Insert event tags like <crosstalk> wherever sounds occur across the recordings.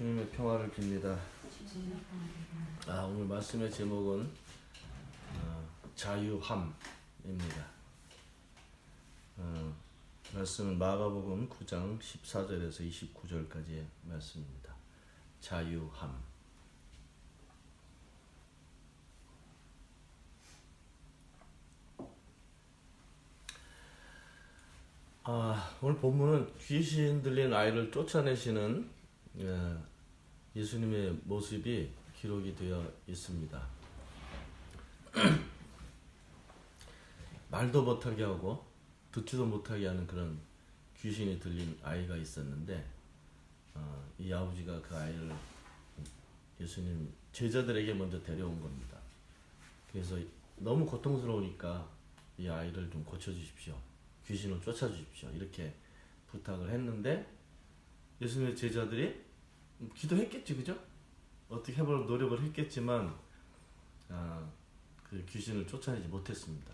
주님의 평화를 빕니다. 아 오늘 말씀의 제목은 어, 자유함입니다. 어, 말씀은 마가복음 9장 14절에서 29절까지의 말씀입니다. 자유함. 아, 오늘 본문은 귀신 들린 아이를 쫓아내시는 예, 예수님의 모습이 기록이 되어 있습니다. <clears throat> 말도 못하게 하고 듣지도 못하게 하는 그런 귀신이 들린 아이가 있었는데 어, 이 아버지가 그 아이를 예수님 제자들에게 먼저 데려온 겁니다. 그래서 너무 고통스러우니까 이 아이를 좀 고쳐주십시오. 귀신을 쫓아주십시오. 이렇게 부탁을 했는데 예수님의 제자들이 기도했겠지, 그죠? 어떻게 해볼 노력을 했겠지만 아, 그 귀신을 쫓아내지 못했습니다.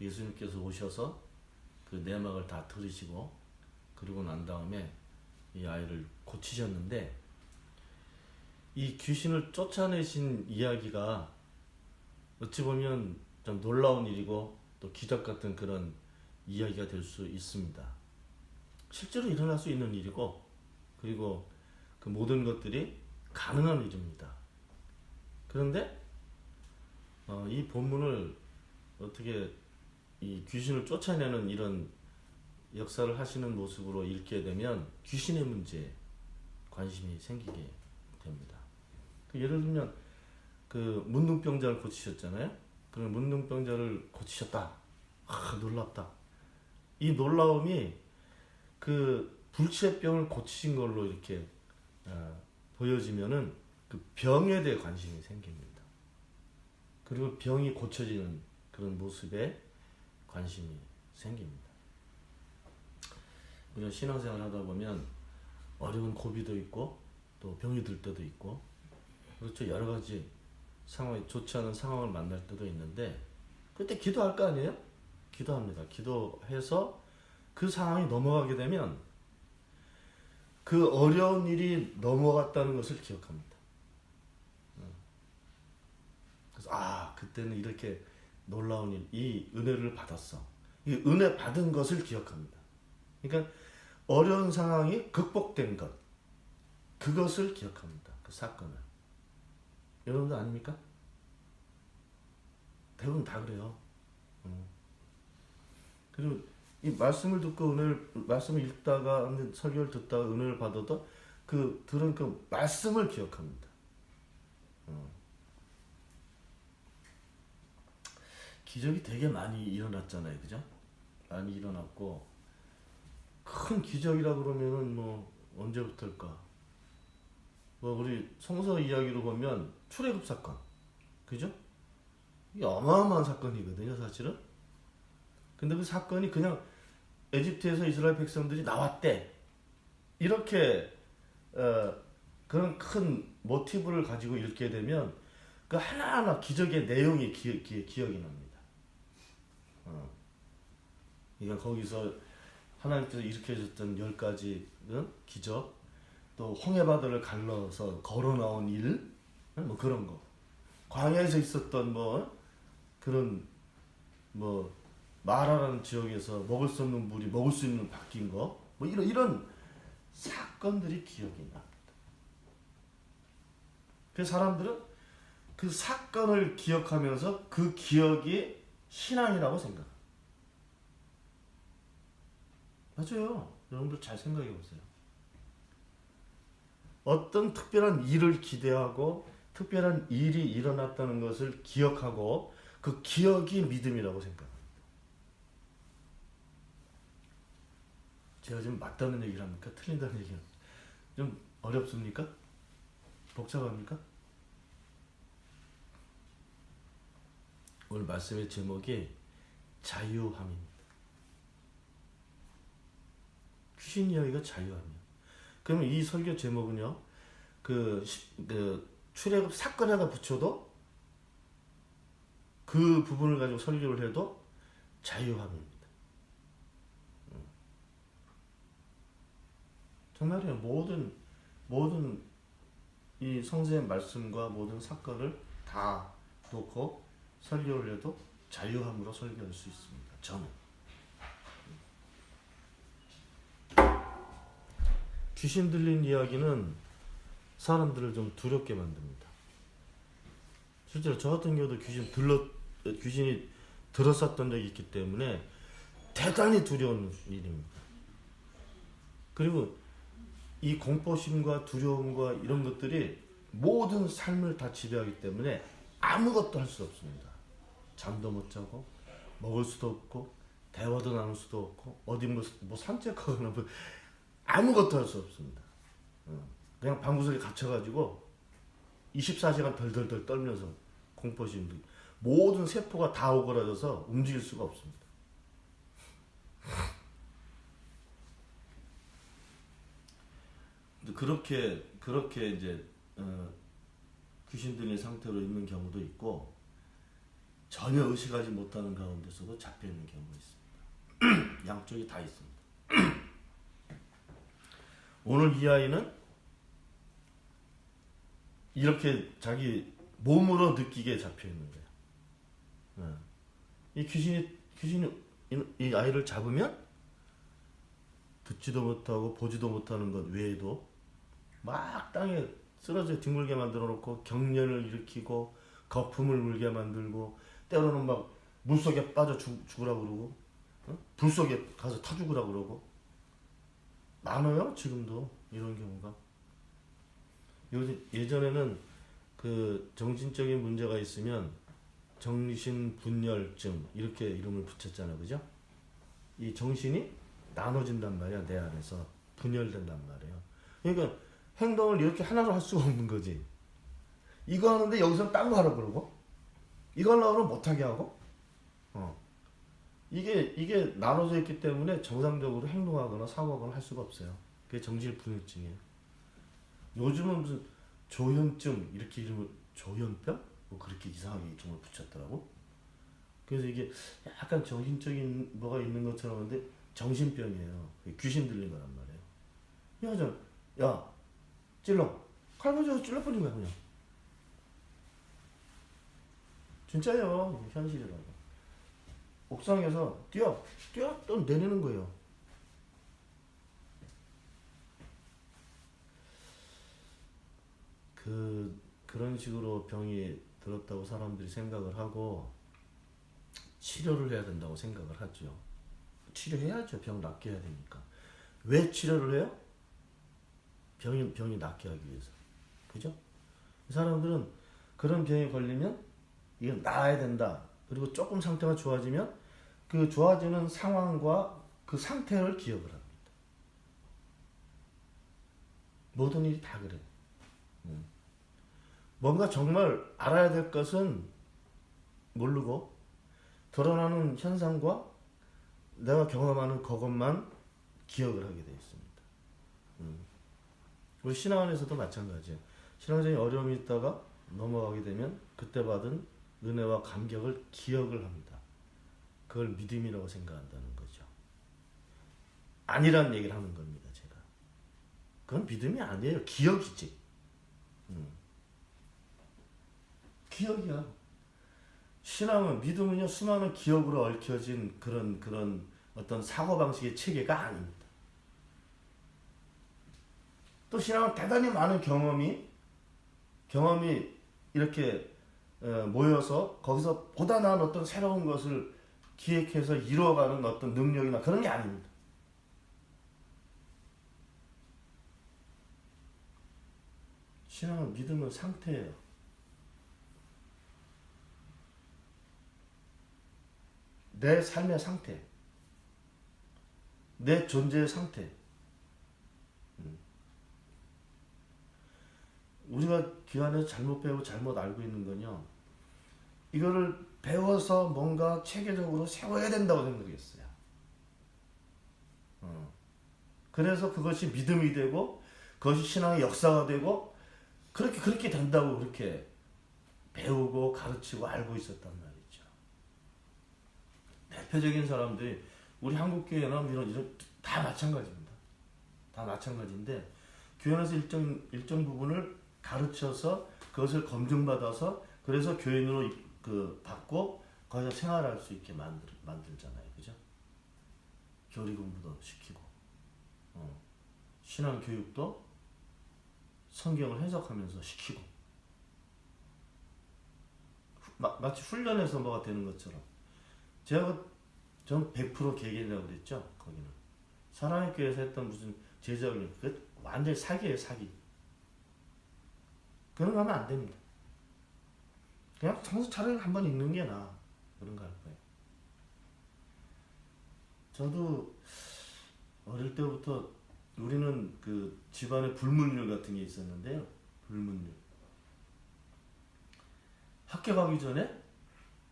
예수님께서 오셔서 그 내막을 다 들으시고 그리고 난 다음에 이 아이를 고치셨는데 이 귀신을 쫓아내신 이야기가 어찌 보면 좀 놀라운 일이고 또 기적 같은 그런 이야기가 될 수 있습니다. 실제로 일어날 수 있는 일이고 그리고 그 모든 것들이 가능한 일입니다. 그런데 어, 이 본문을 어떻게 이 귀신을 쫓아내는 이런 역사를 하시는 모습으로 읽게 되면 귀신의 문제에 관심이 생기게 됩니다. 그 예를 들면 그 문둥병자를 고치셨잖아요. 그런 문둥병자를 고치셨다. 아, 놀랍다. 이 놀라움이 그 불치병을 고치신 걸로 이렇게 어, 보여지면은 그 병에 대해 관심이 생깁니다. 그리고 병이 고쳐지는 그런 모습에 관심이 생깁니다. 우리가 신앙생활 하다 보면 어려운 고비도 있고 또 병이 들 때도 있고 그렇죠 여러 가지 상황이 좋지 않은 상황을 만날 때도 있는데 그때 기도할 거 아니에요? 기도합니다. 기도해서 그 상황이 넘어가게 되면 그 어려운 일이 넘어갔다는 것을 기억합니다. 어. 그래서 아 그때는 이렇게 놀라운 일, 이 은혜를 받았어. 이 은혜 받은 것을 기억합니다. 그러니까 어려운 상황이 극복된 것, 그것을 기억합니다. 그 사건을. 여러분도 아닙니까? 대부분 다 그래요. 음. 그리고 이 말씀을 듣고 은혜를 말씀을 읽다가 설교를 듣다가 은혜를 받아도 그 들은 그 말씀을 기억합니다. 어. 기적이 되게 많이 일어났잖아요, 그죠? 많이 일어났고 큰 기적이라 그러면은 뭐 언제부터일까? 뭐 우리 성서 이야기로 보면 출애굽 사건, 그죠? 이게 어마어마한 사건이거든요, 사실은. 근데 그 사건이 그냥 에집트에서 이스라엘 백성들이 나왔대. 이렇게 어, 그런 큰 모티브를 가지고 읽게 되면 그 하나하나 기적의 내용이 기, 기, 기억이 납니다. 어. 그러니까 거기서 하나님께서 일으켜줬던 열 가지 기적, 또 홍해바다를 갈라서 걸어 나온 일, 뭐 그런 거. 광야에서 있었던 뭐 그런 뭐 마라라는 지역에서 먹을 수 없는 물이 먹을 수 있는 바뀐 거, 뭐 이런 이런 사건들이 기억이 납니다. 그 사람들은 그 사건을 기억하면서 그 기억이 신앙이라고 생각. 맞아요. 여러분들 잘 생각해 보세요. 어떤 특별한 일을 기대하고 특별한 일이 일어났다는 것을 기억하고 그 기억이 믿음이라고 생각합니다. 제가 지금 맞다는 얘기를 합니까? 틀린다는 얘기를 좀 어렵습니까? 복잡합니까? 오늘 말씀의 제목이 자유함입니다. 귀신 이야기가 자유함이에요. 그러면 이 설교 제목은요, 그, 그 출애굽 사건에다 붙여도 그 부분을 가지고 설교를 해도 자유함입니다. 정말이에요. 모든 모든 이 성서의 말씀과 모든 사건을 다 놓고 설교를 해도 자유함으로 설교할 수 있습니다. 저는 귀신 들린 이야기는 사람들을 좀 두렵게 만듭니다. 실제로 저 같은 경우도 귀신 들러 귀신이 들었었던 적이 있기 때문에 대단히 두려운 일입니다. 그리고 이 공포심과 두려움과 이런 것들이 모든 삶을 다 지배하기 때문에 아무것도 할 수 없습니다. 잠도 못 자고 먹을 수도 없고 대화도 나눌 수도 없고 어디 뭐, 뭐 산책하거나 뭐 아무것도 할 수 없습니다. 어, 그냥 방구석에 갇혀가지고 24시간 덜덜덜 떨면서 공포심 모든 세포가 다 오그라져서 움직일 수가 없습니다. 근데 그렇게 그렇게 이제 어, 귀신 들린 상태로 있는 경우도 있고 전혀 의식하지 못하는 가운데서도 잡혀 있는 경우가 있습니다. <clears throat> 양쪽이 다 있습니다. <clears throat> 오늘 이 아이는 이렇게 자기 몸으로 느끼게 잡혀 있는 거예요. 예. 이 귀신이 귀신이 이- 이 아이를 잡으면 듣지도 못하고 보지도 못하는 것 외에도 막 땅에 쓰러져 뒹굴게 만들어 놓고 경련을 일으키고 거품을 물게 만들고 때로는 막 물속에 빠져 죽, 죽으라고 그러고 어? 불 속에 가서 타 죽으라고 그러고. 많아요 지금도 이런 경우가. 요즘 예전에는 그 정신적인 문제가 있으면 정신 분열증 이렇게 이름을 붙였잖아요. 그죠? 이 정신이 나눠진단 말이야 내 안에서. 분열된단 말이에요. 그러니까 행동을 이렇게 하나로 할 수가 없는 거지. 이거 하는데 여기서 딴거 하라 그러고? 하려고 그러면 못하게 하고? 어. 이게 이게 나눠져 있기 때문에 정상적으로 행동하거나 사고하거나 할 수가 없어요. 그게 정신분열증이에요. 요즘은 무슨 조현증 이렇게 이름을 조현병? 뭐 그렇게 이상하게 이름을 붙였더라고. 그래서 이게 약간 정신적인 뭐가 있는 것처럼 하는데 정신병이에요. 귀신 들린 거란 말이에요. 야, 저, 야 찔러. 칼부지고 찔러버린 거야 그냥. 진짜요 현실이라고. 옥상에서 뛰어 뛰어 또 내리는 거예요. 그 그런 식으로 병이 들었다고 사람들이 생각을 하고 치료를 해야 된다고 생각을 하죠. 치료해야죠. 병 낫게 해야 되니까. 왜 치료를 해요? 병이 병이 낫게 하기 위해서 그죠? 사람들은 그런 병에 걸리면 이건 나아야 된다. 그리고 조금 상태가 좋아지면 그 좋아지는 상황과 그 상태를 기억을 합니다. 모든 일이 다 그래. 음. 뭔가 정말 알아야 될 것은 모르고 드러나는 현상과 내가 경험하는 그것만 기억을 하게 되어 있습니다. 음. 우리 신앙 안에서도 마찬가지예요. 신앙적인 어려움이 있다가 넘어가게 되면 그때 받은 은혜와 감격을 기억을 합니다. 그걸 믿음이라고 생각한다는 거죠. 아니란 얘기를 하는 겁니다, 제가. 그건 믿음이 아니에요. 기억이지. 음. 기억이야. 신앙은 믿음은요 수많은 기억으로 얽혀진 그런 그런 어떤 사고 방식의 체계가 아닙니다. 또 신앙은 대단히 많은 경험이 경험이 이렇게 어, 모여서 거기서 보다 나은 어떤 새로운 것을 기획해서 이루어가는 어떤 능력이나 그런 게 아닙니다. 신앙은 믿음은 상태예요. 내 삶의 상태, 내 존재의 상태. 우리가 귀환에서 잘못 배우고 잘못 알고 있는 건요. 이거를 배워서 뭔가 체계적으로 세워야 된다고 생각했어요. 어. 그래서 그것이 믿음이 되고 그것이 신앙의 역사가 되고 그렇게 그렇게 된다고 그렇게 배우고 가르치고 알고 있었단 말이죠. 대표적인 사람들이 우리 한국 교회나 이런 이런 다 마찬가지입니다. 다 마찬가지인데 교회 안에서 일정 일정 부분을 가르쳐서 그것을 검증받아서 그래서 교인으로 이- 그 받고 거기서 생활할 수 있게 만들 만들잖아요, 그죠? 교리 공부도 시키고, 어. 신앙 교육도 성경을 해석하면서 시키고, 후- 마, 마치 훈련에서 뭐가 되는 것처럼 제가 전 100% 개개인이라고 그랬죠, 거기는 사랑의 교회에서 했던 무슨 제자 훈련 그 완전 히 사기예요, 사기. 그런 거 하면 안 됩니다. 그냥 성서 차라리 한번 읽는 게 나아. 그런 거할 거예요. 저도 어릴 때부터 우리는 그 집안에 불문율 같은 게 있었는데요. 불문율. 학교 가기 전에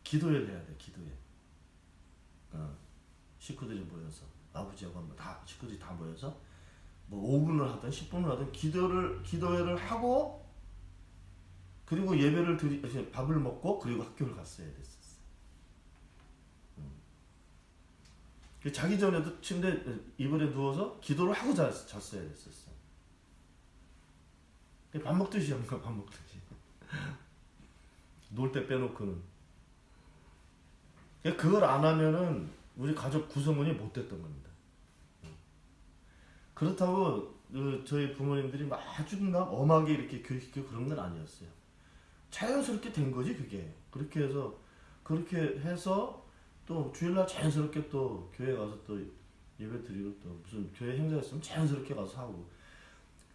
기도회를 해야 돼, 기도회. 어, 식구들이 모여서 아버지하고 한번 다 식구들이 다 모여서 뭐 5분을 하든 10분을 하든 기도를 기도회를 하고 그리고 예배를 드리 아니, 밥을 먹고 그리고 학교를 갔어야 됐었어. 음. 그 자기 전에도 침대 이불에 누워서 기도를 하고 잤, 잤어야 됐었어. 그밥 먹듯이 거야, 밥 먹듯이. 놀 때 빼놓고는. 그러니까 그걸 안 하면은 우리 가족 구성원이 못 됐던 겁니다. 그렇다고 그 저희 부모님들이 막 아주 막 엄하게 이렇게 교육시키고 그런 건 아니었어요. 자연스럽게 된 거지 그게. 그렇게 해서 그렇게 해서 또 주일날 자연스럽게 또 교회 가서 또 예배 드리고 또 무슨 교회 행사 있으면 자연스럽게 가서 하고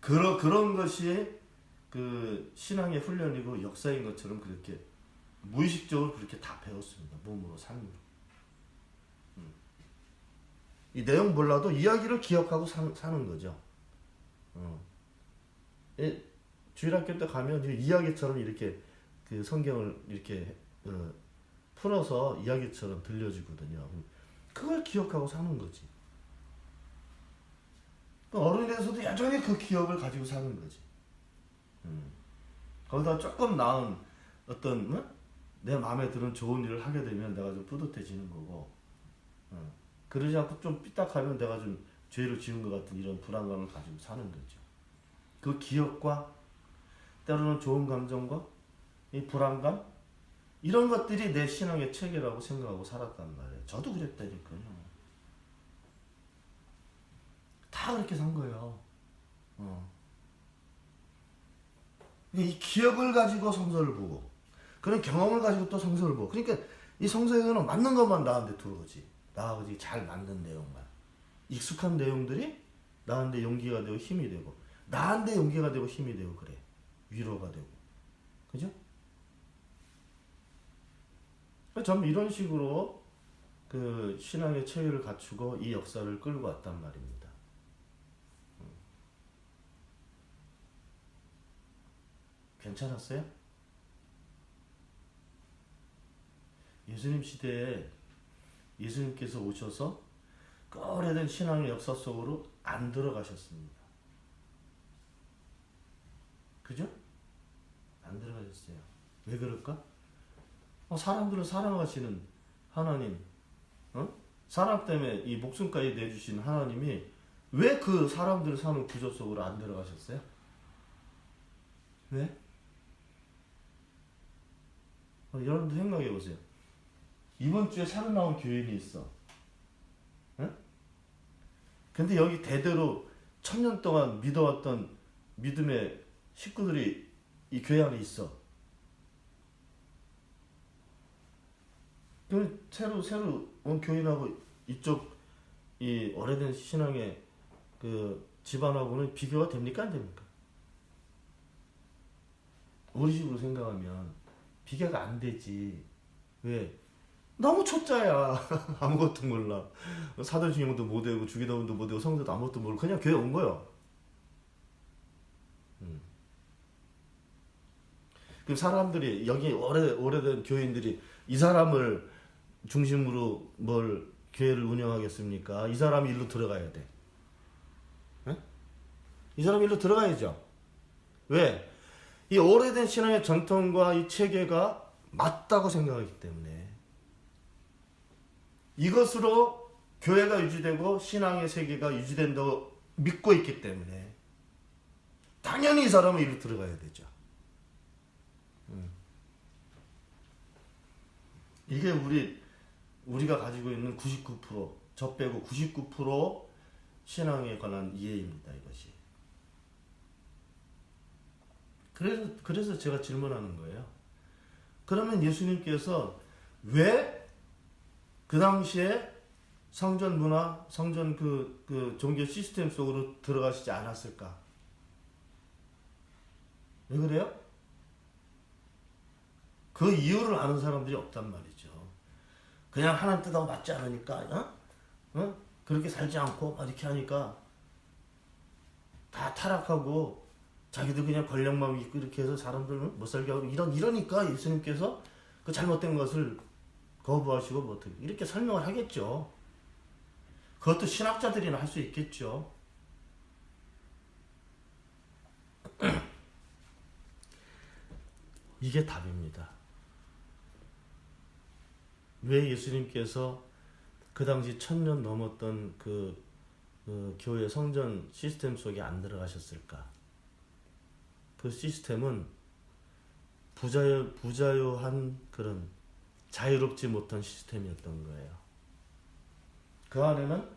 그런 그런 것이 그 신앙의 훈련이고 역사인 것처럼 그렇게 무의식적으로 그렇게 다 배웠습니다. 몸으로 삶으로. 음. 이 내용 몰라도 이야기를 기억하고 사, 사는 거죠. 어. 이 주일학교 때 가면 이야기처럼 이렇게 그 성경을 이렇게 어, 풀어서 이야기처럼 들려주거든요. 그걸 기억하고 사는 거지. 그 어른이 돼서도 여전히 그 기억을 가지고 사는 거지. 음. 거기다 조금 나은 어떤 어? 내 마음에 드는 좋은 일을 하게 되면 내가 좀 뿌듯해지는 거고 어. 그러지 않고 좀 삐딱하면 내가 좀 죄를 지은 것 같은 이런 불안감을 가지고 사는 거죠. 그 기억과 때로는 좋은 감정과 이 불안감 이런 것들이 내 신앙의 체계라고 생각하고 살았단 말이에요. 저도 그랬다니까요. 다 그렇게 산 거예요. 어. 이 기억을 가지고 성서를 보고 그런 경험을 가지고 또 성서를 보고 그러니까 이 성서에는 맞는 것만 나한테 들어오지 나하고 잘 맞는 내용만 익숙한 내용들이 나한테 용기가 되고 힘이 되고 나한테 용기가 되고 힘이 되고 그래 위로가 되고 그죠? 전 이런 식으로 그 신앙의 체계를 갖추고 이 역사를 끌고 왔단 말입니다. 음. 괜찮았어요? 예수님 시대에 예수님께서 오셔서 그 오래된 신앙의 역사 속으로 안 들어가셨습니다. 그죠? 안 들어가셨어요. 왜 그럴까? 어, 사람들을 사랑하시는 하나님, 어? 사람 때문에 이 목숨까지 내주신 하나님이 왜 그 사람들을 사는 구조 속으로 안 들어가셨어요? 왜? 어, 여러분도 생각해 보세요. 이번 주에 새로 나온 교인이 있어. 응? 근데 여기 대대로 천년 동안 믿어왔던 믿음의 식구들이 이 교회 안에 있어. 그 새로 새로 온 교인하고 이쪽 이 오래된 신앙의 그 집안하고는 비교가 됩니까 안 됩니까? 우리 식으로 생각하면 비교가 안 되지. 왜? 너무 초짜야. <laughs> 아무것도 몰라. 사도신경도 못 외우고 주기도문도 못 외우고 성서도 아무것도 모르고 그냥 교회 온 거야. 음. 그 사람들이 여기 오래 오래된 교인들이 이 사람을 중심으로 뭘 교회를 운영하겠습니까? 이 사람이 일로 들어가야 돼. 예? 이 사람이 일로 들어가야죠. 왜? 이 오래된 신앙의 전통과 이 체계가 맞다고 생각하기 때문에 이것으로 교회가 유지되고 신앙의 세계가 유지된다고 믿고 있기 때문에 당연히 이 사람은 이리로 들어가야 되죠. 음. 이게 우리 우리가 가지고 있는 99%저 빼고 99% 신앙에 관한 이해입니다. 이것이. 그래서 그래서 제가 질문하는 거예요. 그러면 예수님께서 왜 그 당시에 성전 문화, 성전 그, 그 종교 시스템 속으로 들어가시지 않았을까? 왜 그래요? 그 이유를 아는 사람들이 없단 말이죠. 그냥 하나님 뜻하고 맞지 않으니까, 어? 어? 그렇게 살지 않고, 막 이렇게 하니까, 다 타락하고, 자기도 그냥 권력만 있고, 이렇게 해서 사람들은 못 살게 하고, 이런, 이러니까 예수님께서 그 잘못된 것을 거부하시고, 뭐 어떻게, 이렇게 설명을 하겠죠. 그것도 신학자들이나 할 수 있겠죠. <clears throat> 이게 답입니다. 왜 예수님께서 그 당시 천년 넘었던 그, 그 교회 성전 시스템 속에 안 들어가셨을까? 그 시스템은 부자유, 부자유한 그런 자유롭지 못한 시스템이었던 거예요. 그 안에는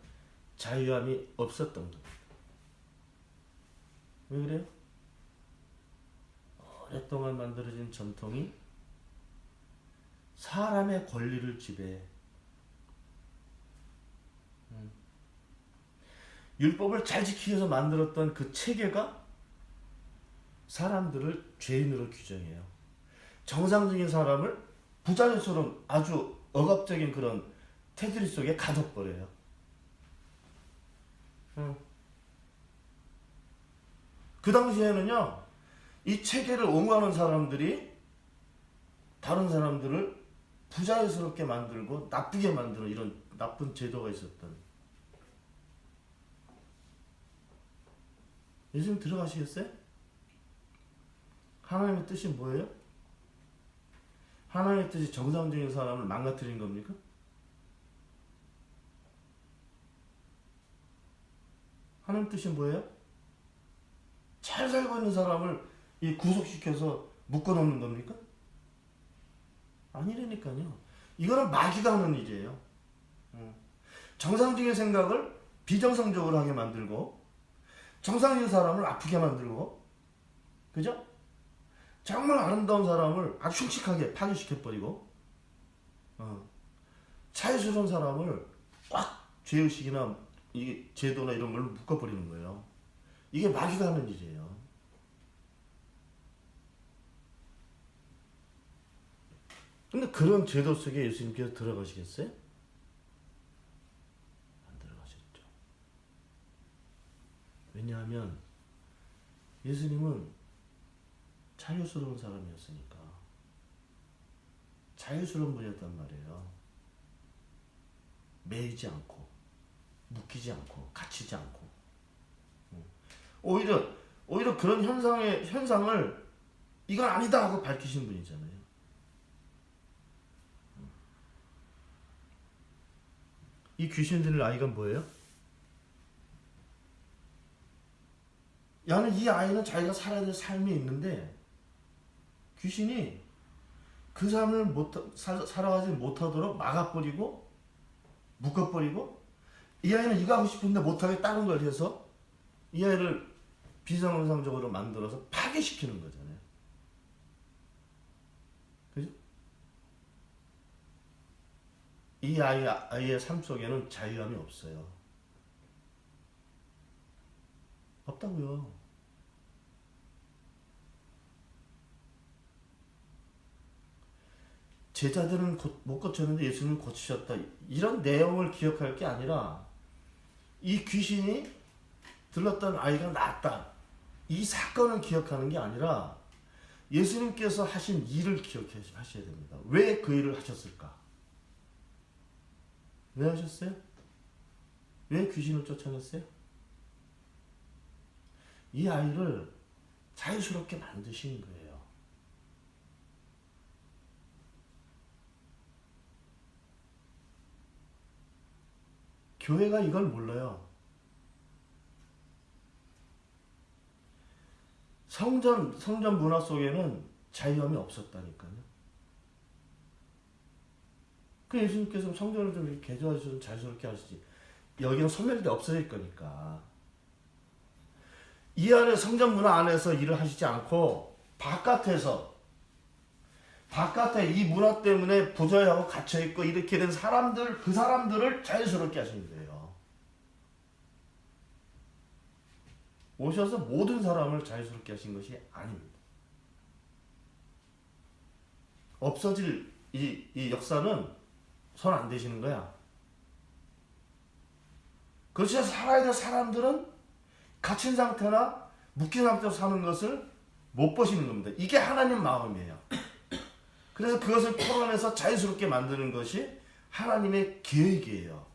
자유함이 없었던 겁니다. 왜 그래요? 오랫동안 만들어진 전통이 사람의 권리를 지배해. 음. 율법을 잘 지키기 위해서 만들었던 그 체계가 사람들을 죄인으로 규정해요. 정상적인 사람을 부자유스러운 아주 억압적인 그런 테두리 속에 가둬버려요. 음. 그 당시에는요, 이 체계를 옹호하는 사람들이 다른 사람들을 부자유스럽게 만들고 나쁘게 만드는 이런 나쁜 제도가 있었던. 예수님 들어가시겠어요? 하나님의 뜻이 뭐예요? 하나님의 뜻이 정상적인 사람을 망가뜨린 겁니까? 하나님 뜻이 뭐예요? 잘 살고 있는 사람을 이 구속시켜서 묶어놓는 겁니까? 아니라니까요. 이거는 마귀가 하는 일이에요. 어. 정상적인 생각을 비정상적으로 하게 만들고, 정상적인 사람을 아프게 만들고, 그죠? 정말 아름다운 사람을 아주 흉측하게 파괴시켜버리고, 어. 자유스러운 사람을 꽉 죄의식이나 이 제도나 이런 걸로 묶어버리는 거예요. 이게 마귀가 하는 일이에요. 근데 그런 제도 속에 예수님께서 들어가시겠어요? 안 들어가셨죠. 왜냐하면 예수님은 자유스러운 사람이었으니까. 자유스러운 분이었단 말이에요. 매이지 않고, 묶이지 않고, 갇히지 않고. 오히려, 오히려 그런 현상의, 현상을 이건 아니다 하고 밝히신 분이잖아요. 이 귀신 들릴 아이가 뭐예요? 야는 이 아이는 자기가 살아야 될 삶이 있는데 귀신이 그 삶을 못 살, 살아가지 못하도록 막아버리고 묶어버리고 이 아이는 이거 하고 싶은데 못하게 다른 걸 해서 이 아이를 비정상적으로 만들어서 파괴시키는 거잖아요. 이 아이, 아이의 삶 속에는 자유함이 없어요. 없다고요. 제자들은 고, 못 고쳤는데 예수님은 고치셨다. 이런 내용을 기억할 게 아니라 이 귀신이 들렀던 아이가 낫다. 이 사건을 기억하는 게 아니라 예수님께서 하신 일을 기억하셔야 됩니다. 왜 그 일을 하셨을까? 왜 하셨어요? 왜 귀신을 쫓아냈어요? 이 아이를 자유스럽게 만드신 거예요. 교회가 이걸 몰라요. 성전 성전 문화 속에는 자유함이 없었다니까요. 그 예수님께서 성전을 좀 이렇게 개조하셔서 자유스럽게 하시지. 여기는 소멸돼 없어질 거니까. 이 안에 성전 문화 안에서 일을 하시지 않고 바깥에서 바깥에 이 문화 때문에 부자하고 갇혀 있고 이렇게 된 사람들 그 사람들을 자유스럽게 하시는 거예요. 오셔서 모든 사람을 자유스럽게 하신 것이 아닙니다. 없어질 이, 이 역사는 손 안 대시는 거야. 그렇지 살아야 될 사람들은 갇힌 상태나 묶인 상태로 사는 것을 못 보시는 겁니다. 이게 하나님 마음이에요. <clears throat> 그래서 그것을 풀어내서 자유스럽게 만드는 것이 하나님의 계획이에요.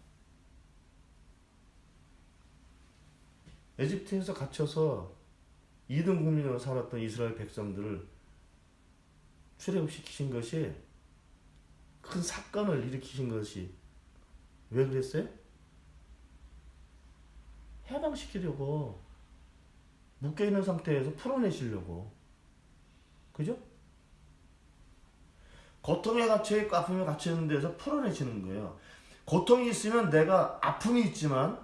에집트에서 갇혀서 2등 국민으로 살았던 이스라엘 백성들을 출애굽시키신 것이 큰 사건을 일으키신 것이 왜 그랬어요? 해방시키려고 묶여있는 상태에서 풀어내시려고 그죠? 고통에 갇혀있고 아픔에 갇혀있는 데서 풀어내시는 거예요 고통이 있으면 내가 아픔이 있지만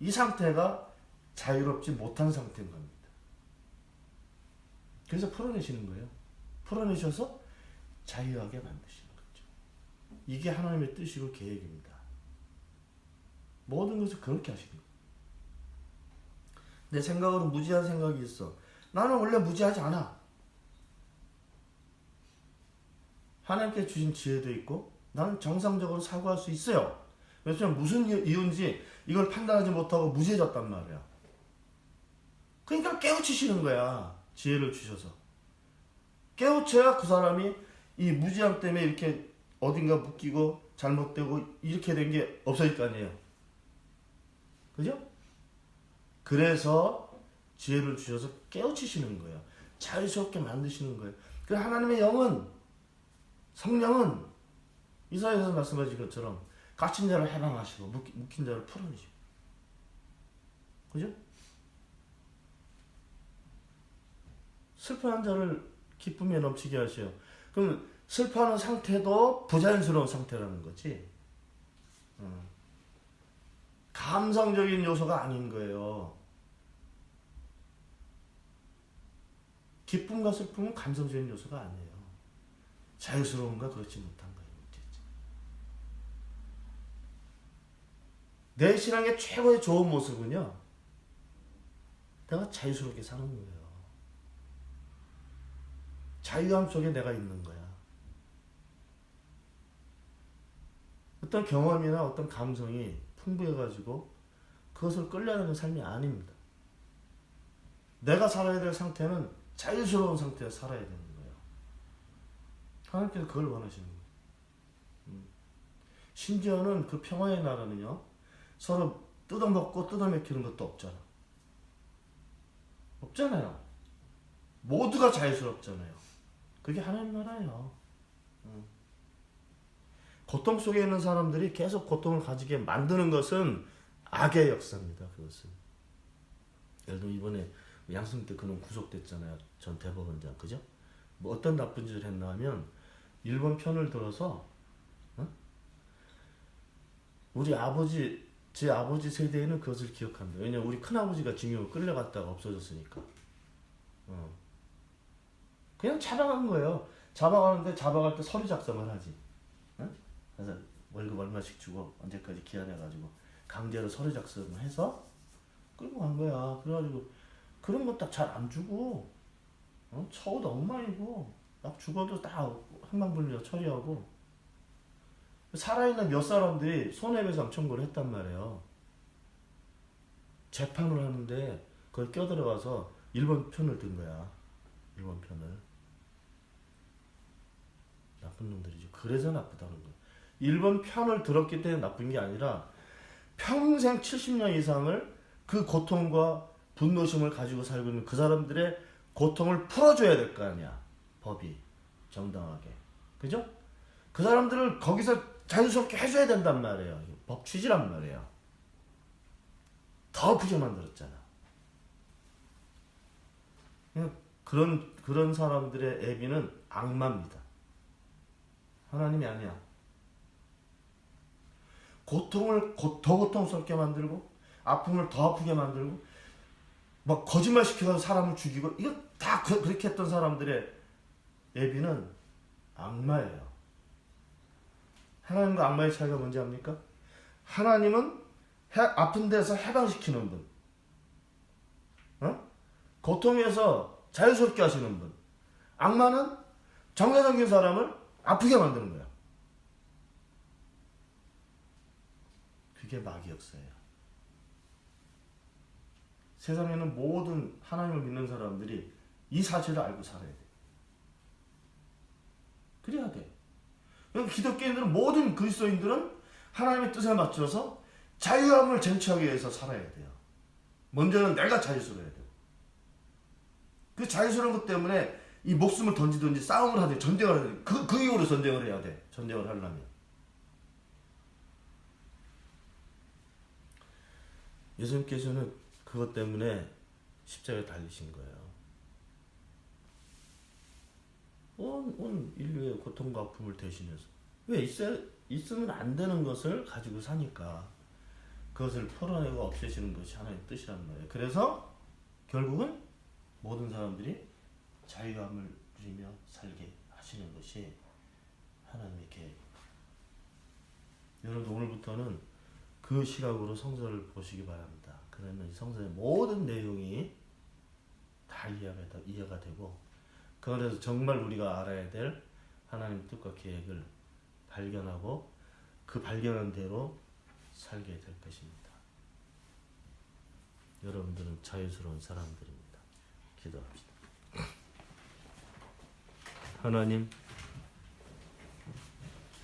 이 상태가 자유롭지 못한 상태인 겁니다 그래서 풀어내시는 거예요 풀어내셔서 자유하게 만드시는 이게 하나님의 뜻이고 계획입니다 모든 것을 그렇게 하시는 거예요 내 생각으로 무지한 생각이 있어. 나는 원래 무지하지 않아. 하나님께 주신 지혜도 있고 나는 정상적으로 사고할 수 있어요. 왜냐면 무슨 이유인지 이걸 판단하지 못하고 무지해졌단 말이야. 그러니까 깨우치시는 거야. 지혜를 주셔서. 깨우쳐야 그 사람이 이 무지함 때문에 이렇게 어딘가 묶이고 잘못되고 이렇게 된 게 없어질 거 아니에요. 그죠? 그래서 지혜를 주셔서 깨우치시는 거예요. 자유스럽게 만드시는 거예요. 그 하나님의 영은 성령은 이사야에서 말씀하신 것처럼 갇힌 자를 해방하시고 묶인 자를 풀어내시고 그죠? 슬퍼한 자를 기쁨에 넘치게 하셔요. 그럼 슬퍼하는 상태도 부자연스러운 상태라는 거지. 감성적인 요소가 아닌 거예요. 기쁨과 슬픔은 감성적인 요소가 아니에요. 자유스러움과 그렇지 못한 거예요. 내 신앙의 최고의 좋은 모습은요. 내가 자유스럽게 사는 거예요. 자유함 속에 내가 있는 거야. 어떤 경험이나 어떤 감성이 풍부해가지고 그것을 끌려내는 삶이 아닙니다. 내가 살아야 될 상태는 자유스러운 상태에 살아야 되는 거예요. 하나님께서 그걸 원하시는 거예요. 음. 심지어는 그 평화의 나라는요, 서로 뜯어먹고 뜯어먹히는 것도 없잖아. 없잖아요. 모두가 자유스럽잖아요. 그게 하나님 나라예요. 음. 고통 속에 있는 사람들이 계속 고통을 가지게 만드는 것은 악의 역사입니다. 그것은. 예를 들어 이번에 양승 때 그놈 구속됐잖아요. 전 대법원장 그죠? 뭐 어떤 나쁜 짓을 했나 하면 일본 편을 들어서 어? 우리 아버지 제 아버지 세대에는 그것을 기억합니다. 왜냐 우리 큰 아버지가 징역을 끌려갔다가 없어졌으니까. 어. 그냥 잡아간 거예요. 잡아가는데 잡아갈 때 서류 작성을 하지. 어? 그래서 월급 얼마씩 주고 언제까지 기한해가지고 강제로 서류 작성을 해서 끌고 간 거야. 그래가지고 그런 거딱잘안 주고 어? 처우도 엉망이고 딱 죽어도 다 한방불리로 처리하고 살아있는 몇 사람들이 손해배상 청구를 했단 말이에요. 재판을 하는데 그걸 껴들어가서 일본 편을 든 거야. 일본 편을. 나쁜 놈들이죠. 그래서 나쁘다는 거야. 일본 편을 들었기 때문에 나쁜 게 아니라 평생 70년 이상을 그 고통과 분노심을 가지고 살고 있는 그 사람들의 고통을 풀어줘야 될 거 아니야. 법이 정당하게. 그죠? 그 사람들을 거기서 자유스럽게 해줘야 된단 말이에요. 법 취지란 말이에요. 더 아프게 만들었잖아. 그런 그런 사람들의 애비는 악마입니다. 하나님이 아니야. 고통을 고- 더 고통스럽게 만들고 아픔을 더 아프게 만들고 막 거짓말 시켜서 사람을 죽이고 이거 다 그, 그렇게 했던 사람들의 애비는 악마예요. 하나님과 악마의 차이가 뭔지 압니까? 하나님은 해- 아픈 데서 해방시키는 분. 어? 고통에서 자유스럽게 하시는 분. 악마는 정상적인 사람을 아프게 만드는 거야. 그게 마귀 역사예요. 세상에는 모든 하나님을 믿는 사람들이 이 사실을 알고 살아야 돼. 그래야 돼. 기독교인들은 모든 그리스도인들은 하나님의 뜻에 맞춰서 자유함을 쟁취하기 위해서 살아야 돼요. 먼저는 내가 자유스러워야 돼요. 그 자유스러운 것 때문에 이 목숨을 던지든지 싸움을 하든지 전쟁을 하든지 그, 그 이후로 전쟁을 해야 돼. 전쟁을 하려면. 예수님께서는 그것 때문에 십자가에 달리신 거예요. 온, 온 인류의 고통과 아픔을 대신해서. 왜 있어, 있으면 안 되는 것을 가지고 사니까 그것을 풀어내고 없애시는 것이 하나님의 뜻이라는 거예요. 그래서 결국은 모든 사람들이 자유함을 누리며 살게 하시는 것이 하나님의 계획. 여러분 오늘부터는 그 시각으로 성서를 보시기 바랍니다. 그러면 이 성서의 모든 내용이 다 이해가, 되- 이해가 되고 그 안에서 정말 우리가 알아야 될 하나님 뜻과 계획을 발견하고 그 발견한 대로 살게 될 것입니다. 여러분들은 자유스러운 사람들입니다. 기도합시다. 하나님,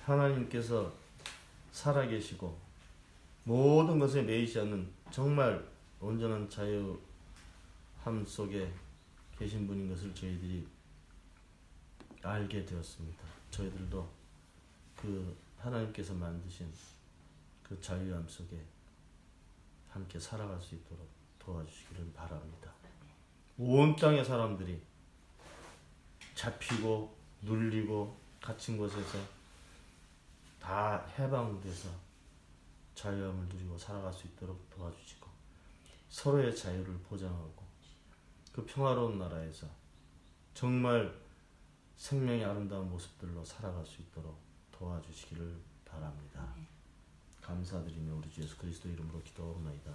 하나님께서 살아계시고 모든 것에 매이지 않는 정말 온전한 자유함 속에 계신 분인 것을 저희들이 알게 되었습니다. 저희들도 그 하나님께서 만드신 그 자유함 속에 함께 살아갈 수 있도록 도와주시기를 바랍니다. 온 땅의 사람들이 잡히고 눌리고 갇힌 곳에서 다 해방돼서 자유함을 누리고 살아갈 수 있도록 도와주시고 서로의 자유를 보장하고 그 평화로운 나라에서 정말 생명의 아름다운 모습들로 살아갈 수 있도록 도와주시기를 바랍니다. 감사드리며 우리 주 예수 그리스도 이름으로 기도하옵나이다.